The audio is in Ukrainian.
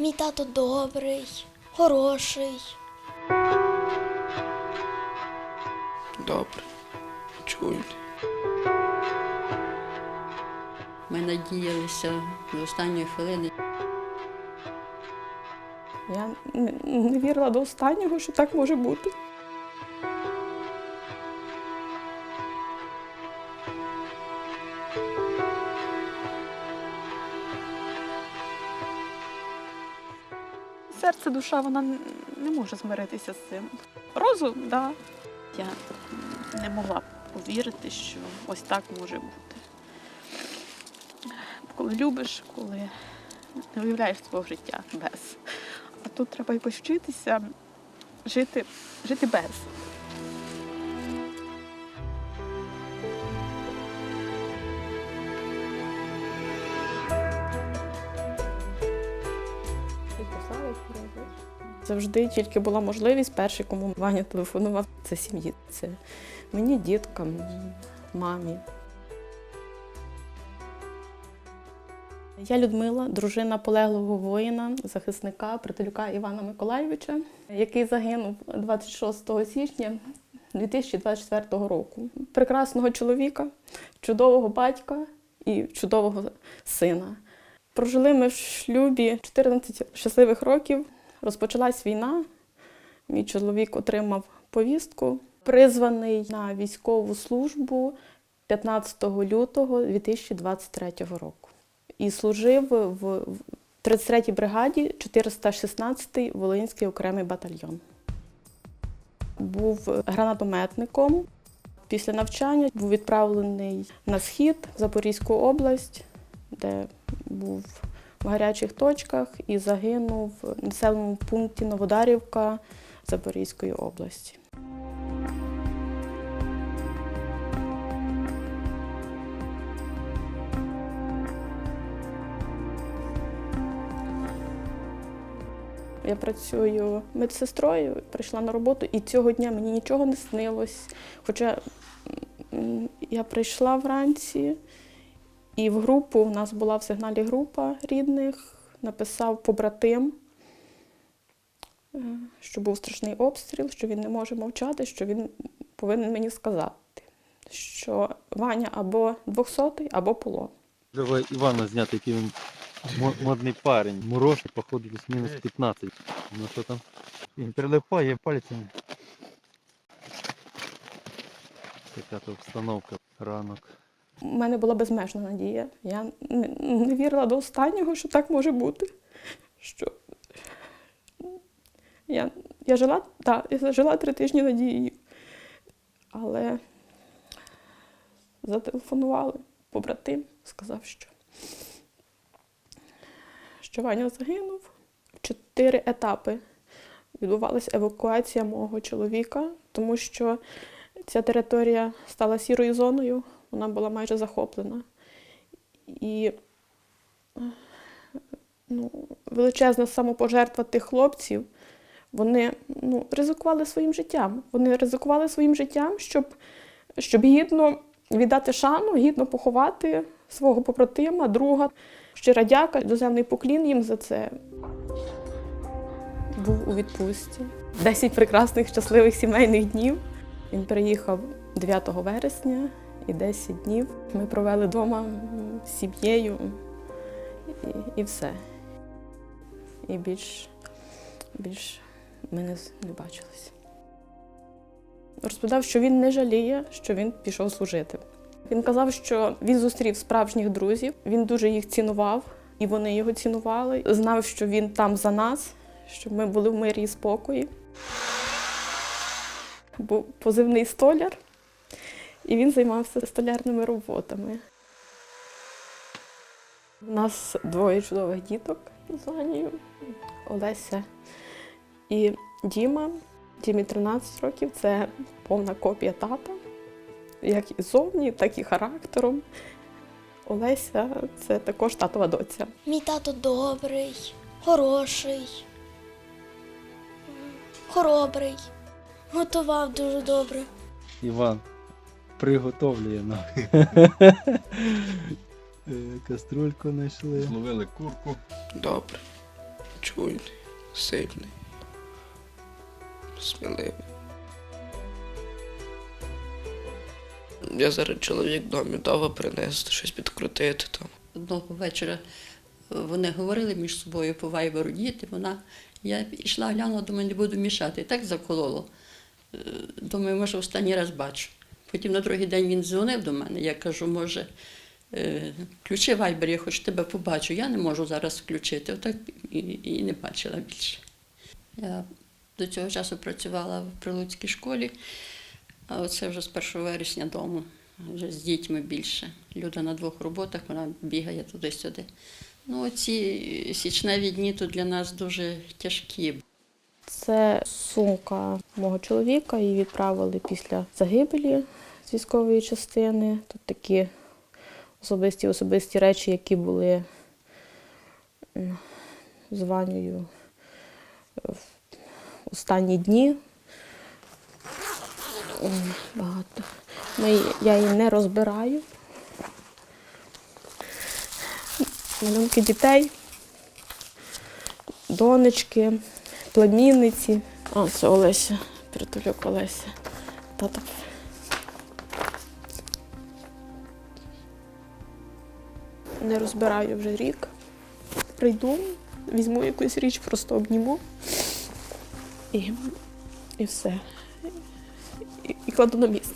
Мій тато добрий, хороший. Добре. Чують. Ми надіялися до останньої хвилини. Я не, не вірила до останнього, що так може бути. Серце, душа, вона не може змиритися з цим. Розум, так. Да. Я не могла повірити, що ось так може бути. Коли любиш, коли не уявляєш свого життя без. А тут треба якось вчитися жити, жити без. Завжди тільки була можливість, перший, кому Ваня телефонував, це сім'ї. Це мені, діткам, мамі. Я Людмила, дружина полеглого воїна, захисника Притулюка Івана Миколайовича, який загинув 26 січня 2024 року. Прекрасного чоловіка, чудового батька і чудового сина. Прожили ми в шлюбі 14 щасливих років. Розпочалась війна. Мій чоловік отримав повістку, призваний на військову службу 15 лютого 2023 року і служив в 33-й бригаді 416-й Волинський окремий батальйон. Був гранатометником. Після навчання був відправлений на схід в Запорізьку область, де був в гарячих точках і загинув в населеному пункті Новодарівка Запорізької області. Я працюю медсестрою, прийшла на роботу, і цього дня мені нічого не снилось. Хоча я прийшла вранці, і в групу у нас була в сигналі група рідних, написав побратим, е, що був страшний обстріл, що він не може мовчати, що він повинен мені сказати, що Ваня або 200 або полон. Треба Івана зняти, який він модний парень. Мурашки, походу, десь мінус 15. Ну що там? Він прилипає пальцями. Така то обстановка, ранок. У мене була безмежна надія. Я не, вірила до останнього, що так може бути. Що я, я жила, так, я жила три тижні надією. Але зателефонували побратим, сказав, що, що Ваня загинув. Чотири етапи відбувалася евакуація мого чоловіка, тому що ця територія стала сірою зоною, вона була майже захоплена. І ну, величезна самопожертва тих хлопців, вони ну, ризикували своїм життям. Вони ризикували своїм життям, щоб, щоб гідно віддати шану, гідно поховати свого побратима, друга. Щира дяка, доземний поклін їм за це. Був у відпустці. Десять прекрасних щасливих сімейних днів. Він приїхав 9 вересня і 10 днів ми провели вдома з сім'єю і, і все. І більш, більш ми не, не бачилися. Розповідав, що він не жаліє, що він пішов служити. Він казав, що він зустрів справжніх друзів, він дуже їх цінував, і вони його цінували. Знав, що він там за нас, щоб ми були в мирі і спокої. Був позивний столяр, і він займався столярними роботами. У нас двоє чудових діток з Анією, Олеся і Діма. Дімі 13 років це повна копія тата, як і зовні, так і характером. Олеся це також татова доця. Мій тато добрий, хороший, хоробрий. Готував дуже добре. Іван приготовлює нам. Е, Каструльку знайшли. Добре. чуйний, сильний, сміливий. Я зараз чоловік в домі вдома принести, щось підкрутити там. Одного вечора е, вони говорили між собою по вайберу діти. Вона я йшла, глянула, думаю, не буду мішати. І так закололо. Е, Думаю, може, останній раз бачу. Потім на другий день він дзвонив до мене. Я кажу, може, е, включи вайбер, я хоч тебе побачу. Я не можу зараз включити. Отак і, і не бачила більше. Я до цього часу працювала в прилуцькій школі, а оце вже з 1 вересня дому, вже з дітьми більше. Люда на двох роботах, вона бігає туди-сюди. Ну, ці січневі дні тут для нас дуже тяжкі. Це сумка мого чоловіка, її відправили після загибелі з військової частини. Тут такі особисті особисті речі, які були м, з Ванею в останні дні. Багато. Ми, я її не розбираю. Малюнки дітей, донечки, племінниці. О, це Олеся, притулюк Олеся. Тато. Не розбираю вже рік. Прийду, візьму якусь річ, просто обніму і, і все. І, і кладу на місце.